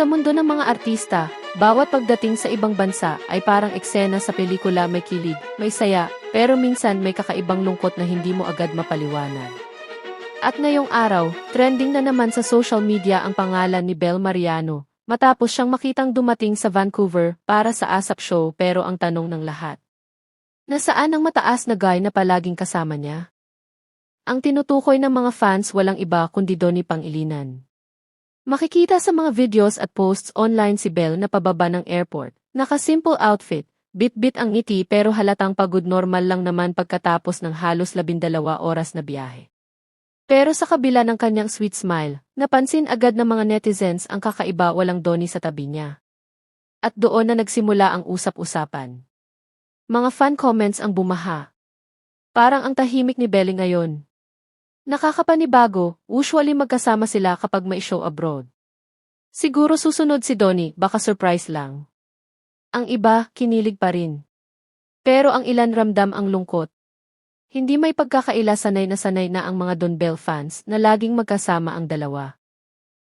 Sa mundo ng mga artista, bawat pagdating sa ibang bansa ay parang eksena sa pelikula may kilig, may saya, pero minsan may kakaibang lungkot na hindi mo agad mapaliwanag. At ngayong araw, trending na naman sa social media ang pangalan ni Bel Mariano, matapos siyang makitang dumating sa Vancouver para sa ASAP show pero ang tanong ng lahat. Nasaan ang mataas na guy na palaging kasama niya? Ang tinutukoy ng mga fans walang iba kundi Donnie Pangilinan. Makikita sa mga videos at posts online si Belle na pababa ng airport. Naka-simple outfit, bit-bit ang ngiti pero halatang pagod normal lang naman pagkatapos ng halos labindalawa oras na biyahe. Pero sa kabila ng kanyang sweet smile, napansin agad ng mga netizens ang kakaiba walang Donnie sa tabi niya. At doon na nagsimula ang usap-usapan. Mga fan comments ang bumaha. Parang ang tahimik ni Belle ngayon. Nakakapanibago, usually magkasama sila kapag may show abroad. Siguro susunod si Donnie, baka surprise lang. Ang iba, kinilig pa rin. Pero ang ilan ramdam ang lungkot. Hindi may pagkakaila sanay na sanay na ang mga Don Bell fans na laging magkasama ang dalawa.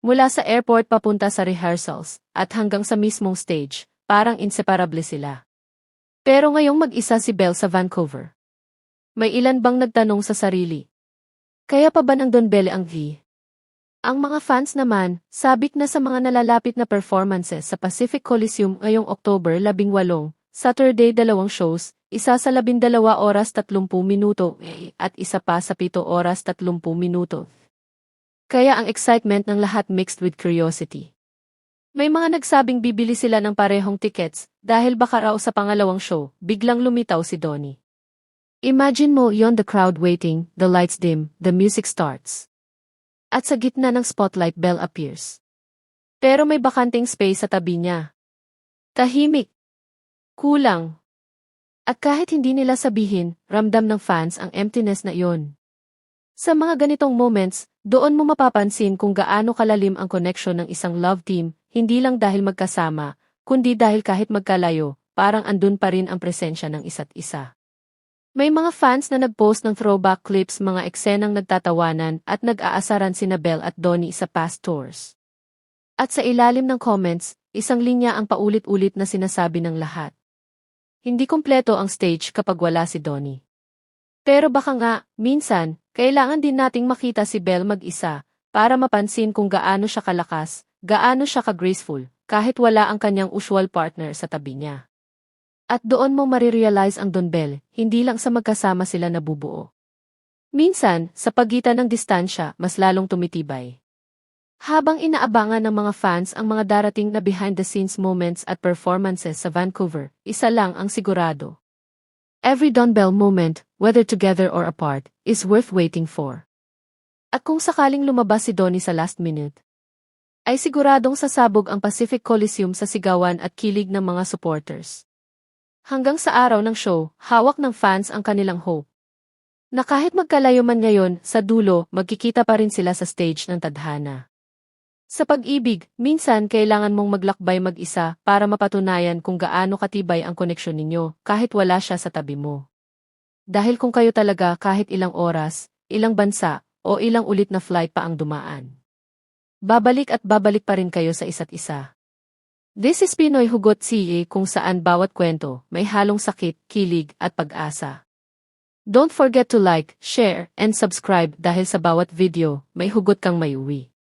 Mula sa airport papunta sa rehearsals, at hanggang sa mismong stage, parang inseparable sila. Pero ngayong mag-isa si Bell sa Vancouver. May ilan bang nagtanong sa sarili, kaya pa ba ng Don Belle ang V? Ang mga fans naman, sabik na sa mga nalalapit na performances sa Pacific Coliseum ngayong October 18, Saturday dalawang shows, isa sa 12 oras 30 minuto at isa pa sa 7 oras 30 minuto. Kaya ang excitement ng lahat mixed with curiosity. May mga nagsabing bibili sila ng parehong tickets dahil baka raw sa pangalawang show, biglang lumitaw si Donnie. Imagine mo yon the crowd waiting, the lights dim, the music starts. At sa gitna ng spotlight Bell appears. Pero may bakanting space sa tabi niya. Tahimik. Kulang. At kahit hindi nila sabihin, ramdam ng fans ang emptiness na iyon. Sa mga ganitong moments, doon mo mapapansin kung gaano kalalim ang connection ng isang love team, hindi lang dahil magkasama, kundi dahil kahit magkalayo, parang andun pa rin ang presensya ng isa't isa. May mga fans na nag-post ng throwback clips mga eksenang nagtatawanan at nag-aasaran si Nabel at Donnie sa past tours. At sa ilalim ng comments, isang linya ang paulit-ulit na sinasabi ng lahat. Hindi kompleto ang stage kapag wala si Donnie. Pero baka nga, minsan, kailangan din nating makita si Belle mag-isa para mapansin kung gaano siya kalakas, gaano siya ka-graceful, kahit wala ang kanyang usual partner sa tabi niya. At doon mo marirealize ang Don Bell, hindi lang sa magkasama sila nabubuo. Minsan, sa pagitan ng distansya, mas lalong tumitibay. Habang inaabangan ng mga fans ang mga darating na behind-the-scenes moments at performances sa Vancouver, isa lang ang sigurado. Every Don Bell moment, whether together or apart, is worth waiting for. At kung sakaling lumabas si Donnie sa last minute, ay siguradong sasabog ang Pacific Coliseum sa sigawan at kilig ng mga supporters. Hanggang sa araw ng show, hawak ng fans ang kanilang hope. Na kahit magkalayo man ngayon, sa dulo, magkikita pa rin sila sa stage ng tadhana. Sa pag-ibig, minsan kailangan mong maglakbay mag-isa para mapatunayan kung gaano katibay ang koneksyon ninyo kahit wala siya sa tabi mo. Dahil kung kayo talaga kahit ilang oras, ilang bansa, o ilang ulit na flight pa ang dumaan. Babalik at babalik pa rin kayo sa isa't isa. This is Pinoy Hugot CA kung saan bawat kwento may halong sakit, kilig at pag-asa. Don't forget to like, share, and subscribe dahil sa bawat video may hugot kang may uwi.